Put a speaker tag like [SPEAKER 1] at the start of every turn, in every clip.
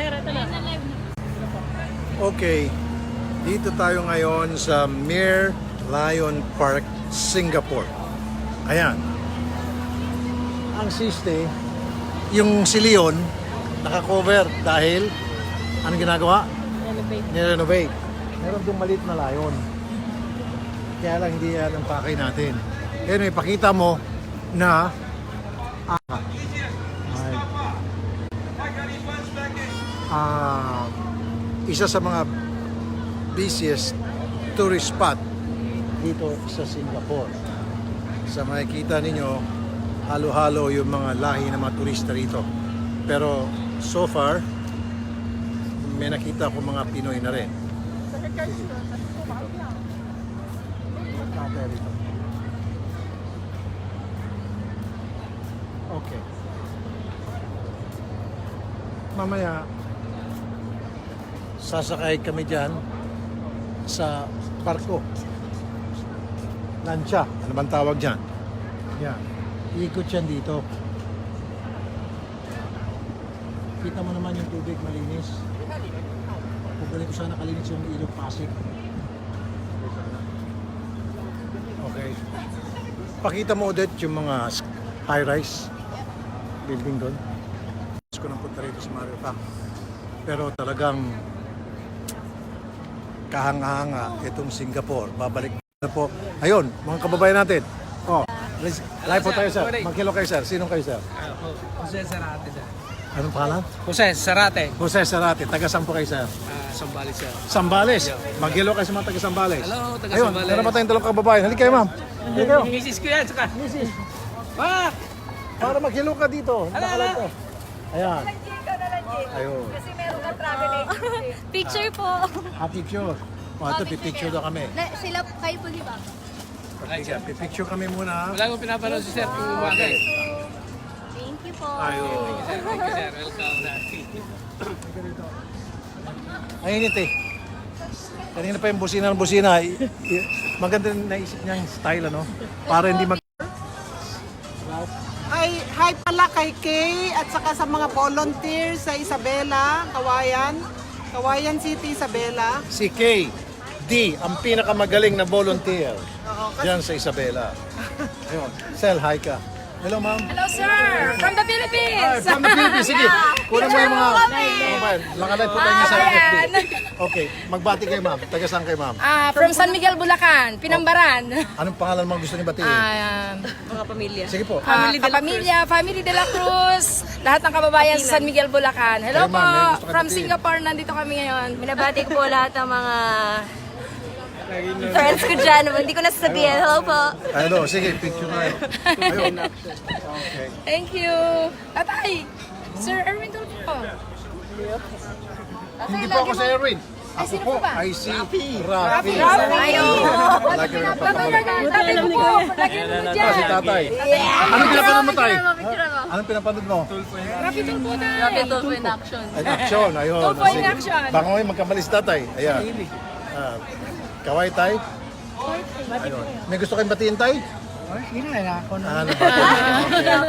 [SPEAKER 1] sir, ito na.
[SPEAKER 2] Okay, dito tayo ngayon sa Mir Lion Park, Singapore. Ayan. Ang siste, yung si Leon, nakakover dahil, ano ginagawa?
[SPEAKER 1] Renovate.
[SPEAKER 2] Nirenovate. Meron doon maliit na lion. Kaya lang hindi yan ang pakay natin. Anyway, pakita mo na ah, ay, ah, isa sa mga busiest tourist spot dito sa Singapore. Sa makikita ninyo, halo-halo yung mga lahi ng mga turista rito. Pero so far, may nakita ko mga Pinoy na rin. Okay. Mamaya, sasakay kami dyan sa barko. Lansya. Ano bang tawag dyan? Yan. Ikot yan dito. Kita mo naman yung tubig malinis. Pagaling ko sana kalinis yung ilog Pasig. Okay. Pakita mo ulit yung mga high-rise building doon. Gusto ko nang punta rito sa Mario Park. Pero talagang kahanga-hanga itong Singapore. Babalik na po. Ayun, mga kababayan natin. Oh, let's- live po tayo sir. Magkilo kayo sir. Sinong kayo sir?
[SPEAKER 3] Jose Sarate, sir.
[SPEAKER 2] Anong pangalan?
[SPEAKER 3] Jose Sarate.
[SPEAKER 2] Jose Sarate. Taga saan po kayo sir?
[SPEAKER 3] Ah, Sambali, sir.
[SPEAKER 2] Sambales. Magkilo kayo sa mga taga Sambales.
[SPEAKER 3] Hello, taga
[SPEAKER 2] Ayun,
[SPEAKER 3] Sambales.
[SPEAKER 2] meron pa tayong dalawang kababayan. Halika kayo ma'am. Halika kayo.
[SPEAKER 3] Misis ko yan, saka.
[SPEAKER 2] Misis,
[SPEAKER 3] Ah!
[SPEAKER 2] para maghilo ka dito. Nakalag ka. Ayan. Ayun.
[SPEAKER 4] Kasi meron ka travel agency.
[SPEAKER 5] Picture po.
[SPEAKER 2] Ah, picture. O, ito, pipicture daw kami.
[SPEAKER 5] Na, sila kayo po, di ba?
[SPEAKER 2] Picture, pipicture kami muna.
[SPEAKER 3] Wala akong pinapanood si sir kung umagay.
[SPEAKER 5] Thank you po.
[SPEAKER 2] Ayun.
[SPEAKER 3] Sir, thank you, sir. Welcome na.
[SPEAKER 2] Ayun ito eh. Kanina pa yung busina ng busina. Maganda rin naisip niya yung style, ano? Para hindi mag...
[SPEAKER 6] kay Kay at saka sa mga volunteers sa Isabela, Kawayan. Kawayan City, Isabela.
[SPEAKER 2] Si Kay D, ang pinakamagaling na volunteer.
[SPEAKER 6] Oo,
[SPEAKER 2] Diyan sa Isabela. Ayun. Sel, hi ka. Hello, ma'am.
[SPEAKER 5] Hello, sir! From the
[SPEAKER 2] Ay,
[SPEAKER 5] Philippines!
[SPEAKER 2] from the Philippines. Sige. Kunin mo yung mga... Kababayan, Langalay po tayo sa FB. Okay, magbati kayo, ma'am. Taga saan kayo, ma'am?
[SPEAKER 5] Ah, from San Miguel, Bulacan, Pinambaran.
[SPEAKER 2] Anong pangalan mga gusto niyo batiin?
[SPEAKER 5] Ah,
[SPEAKER 4] Mga pamilya.
[SPEAKER 2] Sige po.
[SPEAKER 5] ah, kapamilya, Family de la Cruz, lahat ng kababayan sa San Miguel, Bulacan. Hello
[SPEAKER 2] Kayo,
[SPEAKER 5] po!
[SPEAKER 2] ma'am, may gusto kayo
[SPEAKER 5] From
[SPEAKER 2] batiin?
[SPEAKER 5] Singapore, nandito kami ngayon.
[SPEAKER 4] Binabati ko po lahat ng mga friends ko dyan. Hindi ko nasasabihin. Hello po.
[SPEAKER 2] Ano, sige, picture na. Ayun. Okay.
[SPEAKER 5] Thank you! Tatay! Sir Erwin Tulfo.
[SPEAKER 2] Hindi po ako si Erwin.
[SPEAKER 5] Ay,
[SPEAKER 2] Ako
[SPEAKER 5] sino
[SPEAKER 2] po
[SPEAKER 5] po ba?
[SPEAKER 2] ay si Rafi.
[SPEAKER 5] Ayaw!
[SPEAKER 2] Lagi rin
[SPEAKER 5] Tatay,
[SPEAKER 2] papamagay.
[SPEAKER 5] tatay, ko po! Lagi mo
[SPEAKER 2] Ah, si tatay. Anong pinapanood mo tayo? Anong pinapanood mo?
[SPEAKER 5] Rafi Tulfo tayo!
[SPEAKER 4] Grabe to po in action.
[SPEAKER 2] Ay, action. Ayun.
[SPEAKER 5] Tulfo in action.
[SPEAKER 2] Baka ngayon magkamalis tatay. Ayan. Ah, kaway tay. Ayun. May gusto kayong batiin tay?
[SPEAKER 3] Hindi na, ako
[SPEAKER 2] Ah, ano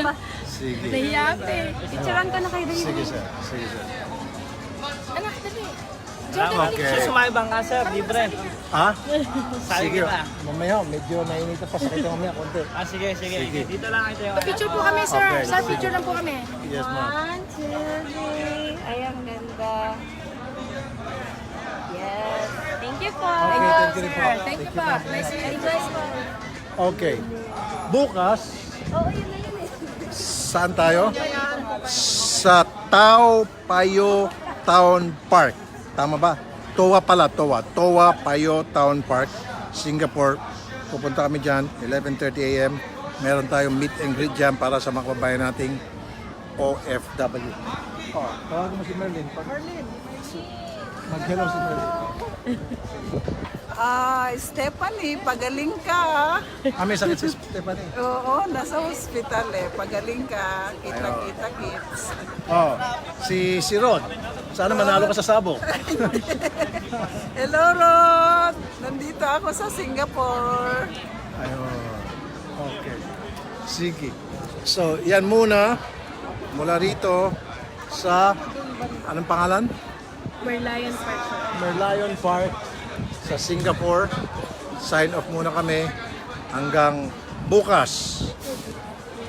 [SPEAKER 2] ba? Sige.
[SPEAKER 5] Nahiyate.
[SPEAKER 4] Picturean ka na kayo dito.
[SPEAKER 2] Sige, sir. Sige, sir.
[SPEAKER 5] Anak, dali.
[SPEAKER 2] Okay.
[SPEAKER 3] Sumaybang ka, sir. Libre.
[SPEAKER 2] Ha? Sige.
[SPEAKER 3] kita.
[SPEAKER 2] Mamaya, medyo nainita pa. Sakit mamaya konti.
[SPEAKER 3] Ah, sige, sige.
[SPEAKER 2] Sige.
[SPEAKER 3] Dito lang ito yung...
[SPEAKER 5] Picture po kami, sir.
[SPEAKER 2] Okay.
[SPEAKER 5] Sir, picture lang po kami.
[SPEAKER 2] Yes, ma'am.
[SPEAKER 4] One, two, three. Ay, ang ganda. You po.
[SPEAKER 2] Okay, thank you po.
[SPEAKER 5] Thank you po. Nice to meet you.
[SPEAKER 2] Okay. Bukas,
[SPEAKER 4] Oo, yun na yun eh.
[SPEAKER 2] saan tayo? Sa Tao Payo Town Park. Tama ba? Towa pala, Towa. Towa Payo Town Park, Singapore. Pupunta kami dyan, 11.30 a.m. Meron tayong meet and greet dyan para sa mga kababayan nating OFW. Oh, tawagin mo si Merlin. Merlin! Mag-hello si Merlin.
[SPEAKER 6] Ah, Stephanie, pagaling ka.
[SPEAKER 2] Ah, may sakit si Stephanie.
[SPEAKER 6] Oo, nasa hospital eh. Pagaling ka. Kita-kita kids.
[SPEAKER 2] Oh, si si Rod. Sana manalo ka sa sabong.
[SPEAKER 6] Hello, Rod. Nandito ako sa Singapore.
[SPEAKER 2] Ayun. Okay. Sige. So, yan muna mula rito sa Anong pangalan?
[SPEAKER 4] Merlion Park.
[SPEAKER 2] Merlion Park sa Singapore. Sign off muna kami hanggang bukas.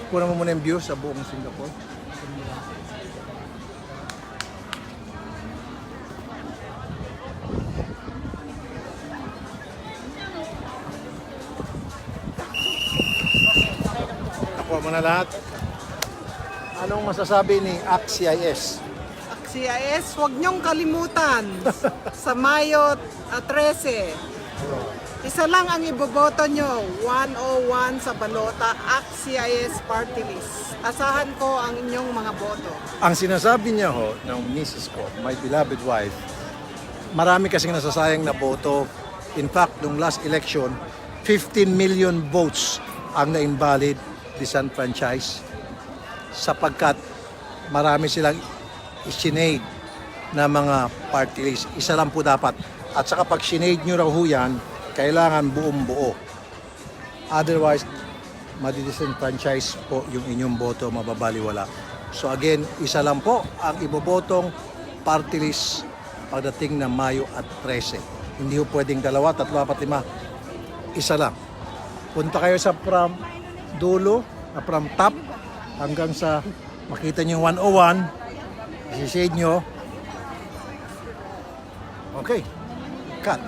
[SPEAKER 2] Kunan mo muna yung view sa buong Singapore. Nakuha mo na lahat. Anong masasabi ni AXIS?
[SPEAKER 6] CIS, huwag niyong kalimutan sa Mayo ah, 13. Isa lang ang iboboto nyo, 101 sa balota, ACT-CIS Party List. Asahan ko ang inyong mga boto.
[SPEAKER 2] Ang sinasabi niya ho ng misis ko, my beloved wife, marami kasing nasasayang na boto. In fact, nung last election, 15 million votes ang na-invalid disenfranchise sapagkat marami silang isinade na mga party list. Isa lang po dapat. At saka pag sinade nyo raw ho yan, kailangan buong buo. Otherwise, madidisenfranchise po yung inyong boto, mababaliwala. So again, isa lang po ang ibobotong party list pagdating ng Mayo at 13. Hindi po pwedeng dalawa, tatlo, apat, lima. Isa lang. Punta kayo sa from dulo, from top hanggang sa makita nyo yung 101. Isi-shade nyo. Okay. Cut.